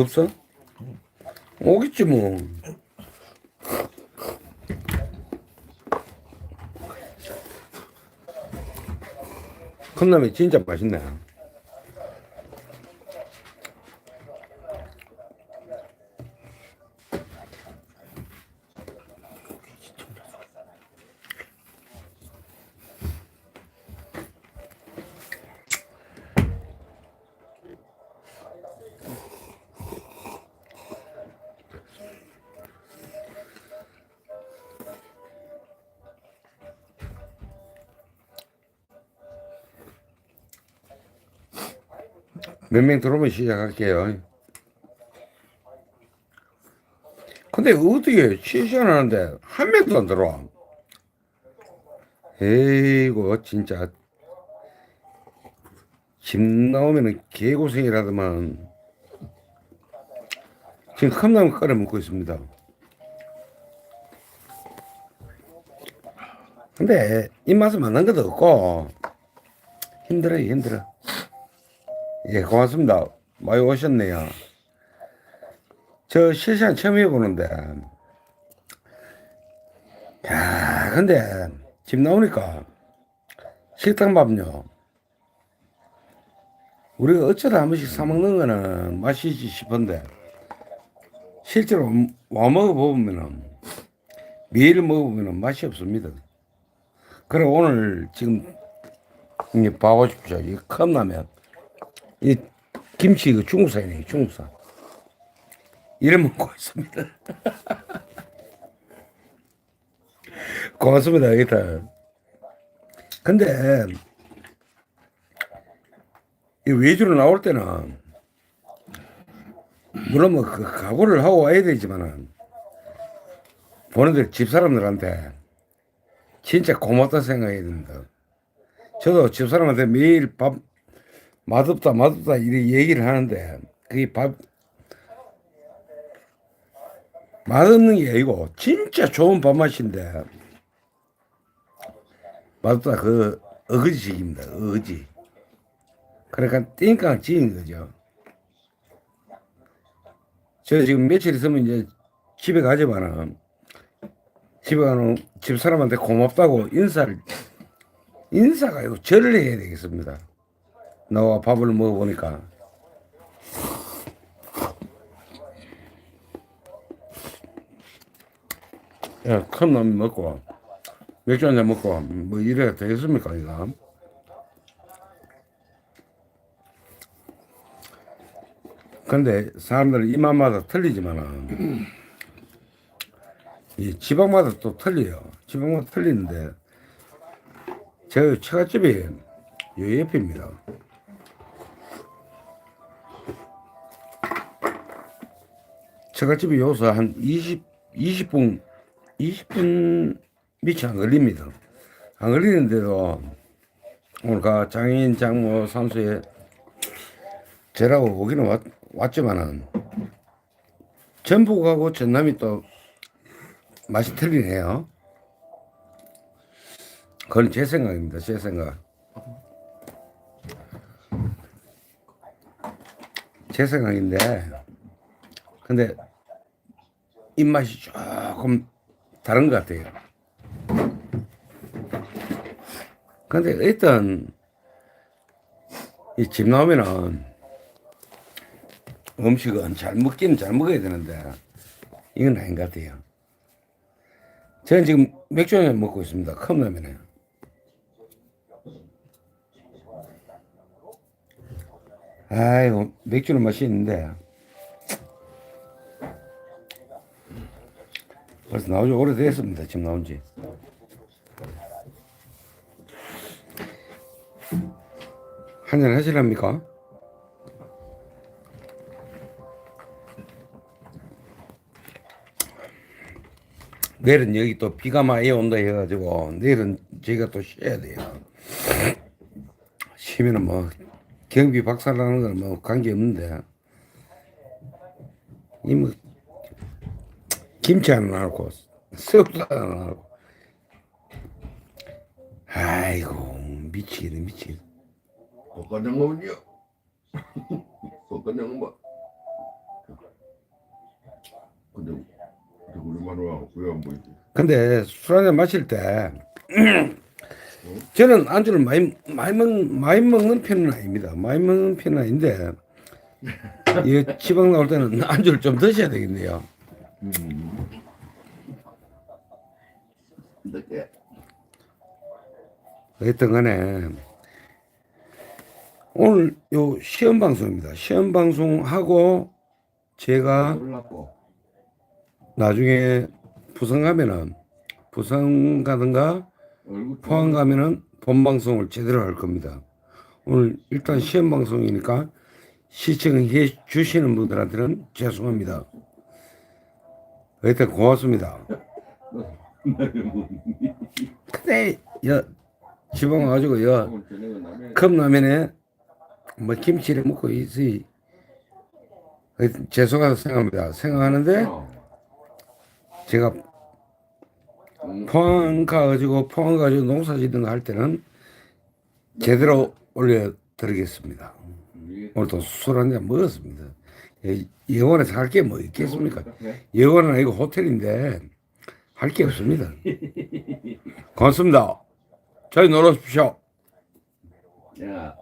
없어? 오겠지 뭐. 컵라면 진짜 맛있네. 몇명 들어오면 시작할게요. 근데 어떻게 실시간 하는데 한 명도 안 들어와? 에이고 진짜 집 나오면은 개고생이라더만 지금 컵라면 끓여 먹고 있습니다. 근데 입맛에 맞는 것도 없고 힘들어요 힘들어. 예, 고맙습니다. 많이 오셨네요. 저 실시간 처음 해보는데, 야, 근데 집 나오니까 식당 밥요. 우리가 어쩌다 한 번씩 사 먹는 거는 맛이지 싶은데, 실제로 와 먹어보면은, 매일 먹어보면 맛이 없습니다. 그래, 오늘 지금, 이 봐보십시오. 이 컵라면. 이 김치 그 중국산이에요, 중국산. 이래 먹고 있습니다. 고맙습니다, 일단. 근데, 이 외주로 나올 때는, 물론 뭐, 그 각오를 하고 와야 되지만은, 보는들 집 사람들한테 진짜 고맙다 생각해야 됩니다. 저도 집 사람한테 매일 밥 맛없다 맛없다 이렇게 얘기를 하는데 그게 밥 맛없는 게 아니고 진짜 좋은 밥맛인데 맛없다 그 어거지식입니다 어거지. 그러니까 띵깡 지인 거죠. 저 지금 며칠 있으면 이제 집에 가지만은 집에 가는 집사람한테 고맙다고 인사를 인사가 아니고 절을 해야 되겠습니다 나와 밥을 먹어보니까. 야, 컵라면 먹고 맥주 한잔 먹고 뭐 이래야 되겠습니까 이거? 근데 사람들은 입맛마다 틀리지만은 이 지방마다 또 틀려요. 지방마다 틀리는데 제 처갓집이 요 옆입니다 처갓집이 여기서 한 20, 20분, 20분 밑이 안 걸립니다. 안 걸리는데도 오늘 가 장인, 장모, 산수에 저라고 오기는 왔, 왔지만은 전북하고 전남이 또 맛이 틀리네요. 그건 제 생각입니다. 제 생각. 제 생각인데 근데 입맛이 조금 다른 것 같아요. 근데 일단 이 집 나오면은 음식은 잘 먹기는 잘 먹어야 되는데 이건 아닌 것 같아요. 저는 지금 맥주 한 잔 먹고 있습니다. 컵라면에. 아이고 맥주는 맛있는데 벌써 나오지 오래됐습니다. 지금 나온 지. 한잔 하시랍니까? 내일은 여기 또 비가 많이 온다 해가지고 내일은 저희가 또 쉬어야 돼요. 쉬면은 뭐 경비 박살나는 건 뭐 관계 없는데 이뭐 김치 하나 나고 새우도 하나 나고 아이고 미치겠네 미치겠네 볶아장어은요? 볶아장어 뭐? 근데 근데 우리만 와고 왜안 보이지? 근데 술 한잔 마실 때 저는 안주를 많이 많이 먹 많이 먹는 편은 아닙니다. 많이 먹는 편은 아닌데 이 지방 나올 때는 안주를 좀 드셔야 되겠네요. 음. 늦게 어쨌든 간에 오늘 요 시험 방송입니다. 시험 방송하고 제가 놀랐고 나중에 부산 가면은 부산 가든가 포항 가면은 본 방송을 제대로 할 겁니다. 오늘 일단 시험 방송이니까 시청해 주시는 분들한테는 죄송합니다. 하여튼 고맙습니다. 근데 여 지방 와가지고 여 컵라면에 뭐 김치를 먹고 있으니 죄송하다 생각합니다. 생각하는데 어. 제가 음. 포항 가가지고 포항 가지고 농사 짓는 거 할 때는 제대로 올려 드리겠습니다. 이게 오늘도 술 한 잔 먹었습니다. 예, 영원에 살 게 뭐 있겠습니까? 네? 영원은 아니고 호텔인데 할 게 없습니다. 고맙습니다. 저희 놀러 오십시오. 내가